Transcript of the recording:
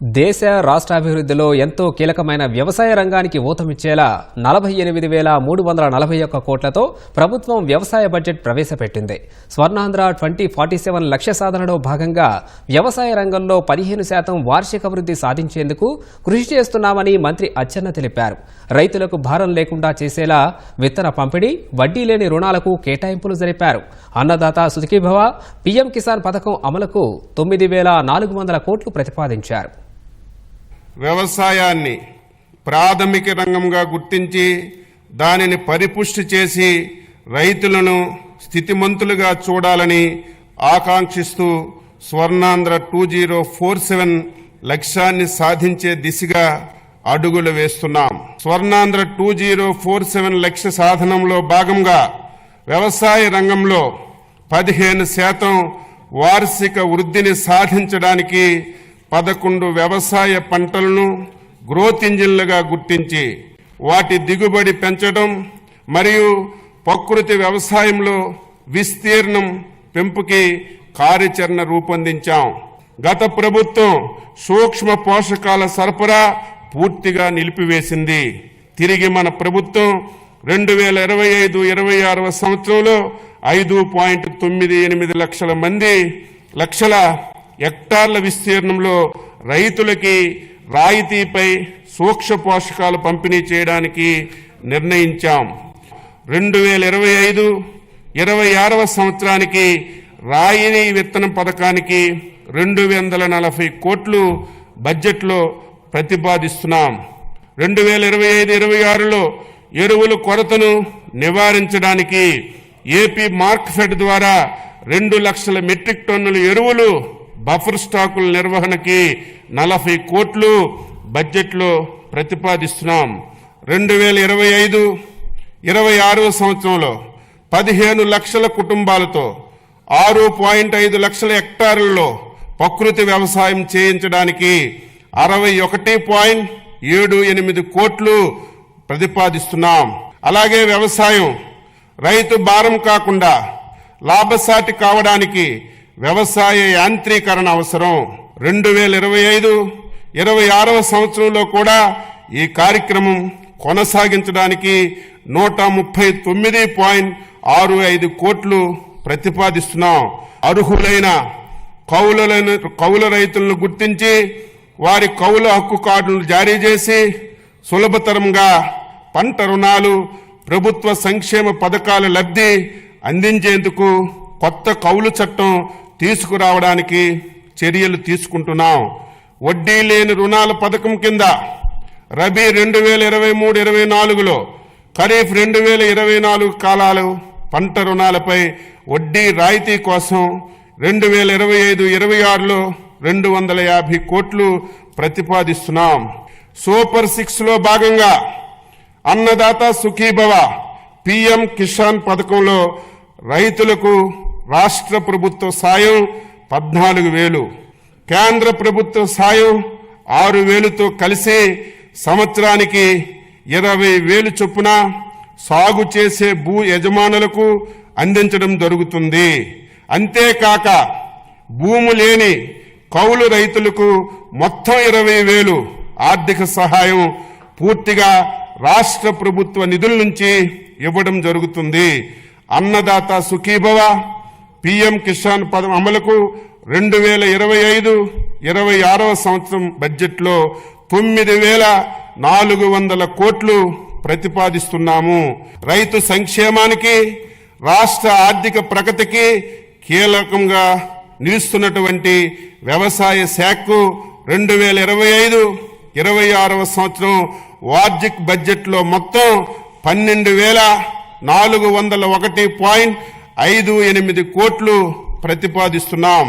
దేశ రాష్ట్రాభివృద్ధిలో ఎంతో కీలకమైన వ్యవసాయ రంగానికి ఊతమిచ్చేలా నలభై ఎనిమిది వేల మూడు వందల నలభై ఒక్క కోట్లతో ప్రభుత్వం వ్యవసాయ బడ్జెట్ ప్రవేశపెట్టింది. స్వర్ణాంధ్ర ట్వంటీ ఫార్టీ సెవెన్ లక్ష్య సాధనలో భాగంగా వ్యవసాయ రంగంలో పదిహేను శాతం వార్షిక వృద్ధి సాధించేందుకు కృషి చేస్తున్నామని మంత్రి అచ్చెన్న తెలిపారు. రైతులకు భారం లేకుండా చేసేలా విత్తన పంపిణీ వడ్డీ లేని రుణాలకు కేటాయింపులు జరిపారు. అన్నదాత సుఖీభవ పీఎం కిసాన్ పథకం అమలుకు తొమ్మిది వేల నాలుగు వందల కోట్లు ప్రతిపాదించారు. వ్యవసాయాన్ని ప్రాథమిక రంగంగా గుర్తించి దానిని పరిపుష్టి చేసి రైతులను స్థితిమంతులుగా చూడాలని ఆకాంక్షిస్తూ Swarnandhra two zero four seven లక్ష్యాన్ని సాధించే దిశగా అడుగులు వేస్తున్నాం. Swarnandhra two zero four seven లక్ష్య సాధనంలో భాగంగా వ్యవసాయ రంగంలో పదిహేను శాతం వార్షిక వృద్ధిని సాధించడానికి పదకొండు వ్యవసాయ పంటలను గ్రోత్ ఇంజిన్లుగా గుర్తించి వాటి దిగుబడి పెంచడం మరియు ప్రకృతి వ్యవసాయంలో విస్తీర్ణం పెంపుకి కార్యాచరణ రూపొందించాం. గత ప్రభుత్వం సూక్ష్మ పోషకాల సరఫరా పూర్తిగా నిలిపివేసింది. తిరిగి మన ప్రభుత్వం రెండు వేల ఇరవై ఐదు ఇరవై ఆరవ సంవత్సరంలో ఐదు పాయింట్ తొమ్మిది ఎనిమిది లక్షల మంది లక్షల హెక్టార్ల విస్తీర్ణంలో రైతులకి రాయితీపై సూక్ష్మ పోషకాలు పంపిణీ చేయడానికి నిర్ణయించాం. రెండు వేల ఇరవై ఐదు ఇరవై ఆరవ సంవత్సరానికి రాయిని విత్తనం పథకానికి రెండు వందల నలభై కోట్లు బడ్జెట్లో ప్రతిపాదిస్తున్నాం. రెండు వేల ఇరవై ఐదు ఇరవై ఆరులో ఎరువుల కొరతను నివారించడానికి ఏపీ మార్క్ ఫెడ్ ద్వారా రెండు లక్షల మెట్రిక్ టన్నుల ఎరువులు బఫర్ స్టాకుల నిర్వహణకి నలభై కోట్లు బడ్జెట్లో ప్రతిపాదిస్తున్నాం. రెండు వేల ఇరవై ఐదు ఇరవై ఆరవ సంవత్సరంలో పదిహేను లక్షల కుటుంబాలతో ఆరు పాయింట్ ఐదు లక్షల హెక్టార్లలో ప్రకృతి వ్యవసాయం చేయించడానికి అరవై ఒకటి పాయింట్ ఏడు ఎనిమిది కోట్లు ప్రతిపాదిస్తున్నాం. అలాగే వ్యవసాయం రైతు భారం కాకుండా లాభసాటి కావడానికి వ్యవసాయ యాంత్రీకరణ అవసరం. రెండు వేల ఇరవై ఐదు ఇరవై ఆరవ సంవత్సరంలో కూడా ఈ కార్యక్రమం కొనసాగించడానికి నూట ముప్పై తొమ్మిది పాయింట్ ఆరు ఐదు కోట్లు ప్రతిపాదిస్తున్నాం. అర్హులైన కౌలులను కౌలు రైతులను గుర్తించి వారి కౌలు హక్కు కార్డులు జారీ చేసి సులభతరంగా పంట రుణాలు ప్రభుత్వ సంక్షేమ పథకాల లబ్ధి అందించేందుకు కొత్త కౌలు చట్టం తీసుకురావడానికి చర్యలు తీసుకుంటున్నాం. వడ్డీ లేని రుణాల పథకం కింద రబీ రెండు వేల ఇరవై మూడు ఇరవై నాలుగులో ఖరీఫ్ రెండు వేల ఇరవై నాలుగు కాలాలు పంట రుణాలపై వడ్డీ రాయితీ కోసం రెండు వేల ఇరవై ఐదు ఇరవై ఆరులో రెండు వందల యాభై కోట్లు ప్రతిపాదిస్తున్నాం. సూపర్ సిక్స్లో భాగంగా అన్నదాత సుఖీభవ పిఎం కిసాన్ పథకంలో రైతులకు రాష్ట్ర ప్రభుత్వ సాయం పద్నాలుగు వేలు కేంద్ర ప్రభుత్వ సాయం ఆరు వేలుతో కలిసి సంవత్సరానికి ఇరవై వేలు చొప్పున సాగు చేసే భూ యజమానులకు అందించడం జరుగుతుంది. అంతేకాక భూము లేని కౌలు రైతులకు మొత్తం ఇరవై వేలు ఆర్థిక సహాయం పూర్తిగా రాష్ట్ర ప్రభుత్వ నిధుల నుంచి ఇవ్వడం జరుగుతుంది. అన్నదాత సుఖీభవ పిఎం కిసాన్ పదం అమలుకు రెండు వేల ఇరవై ఐదు ఇరవై ఆరవ సంవత్సరం బడ్జెట్లో తొమ్మిది వేల నాలుగు వందల కోట్లు ప్రతిపాదిస్తున్నాము. రైతు సంక్షేమానికి రాష్ట్ర ఆర్థిక ప్రగతికి కీలకంగా నిలుస్తున్నటువంటి వ్యవసాయ శాఖకు రెండు వేల ఇరవై ఐదు ఇరవై ఆరవ సంవత్సరం వార్జిక్ బడ్జెట్లో మొత్తం పన్నెండు వేల నాలుగు వందల ఒకటి పాయింట్ ఐదు ఎనిమిది కోట్లు ప్రతిపాదిస్తున్నాం.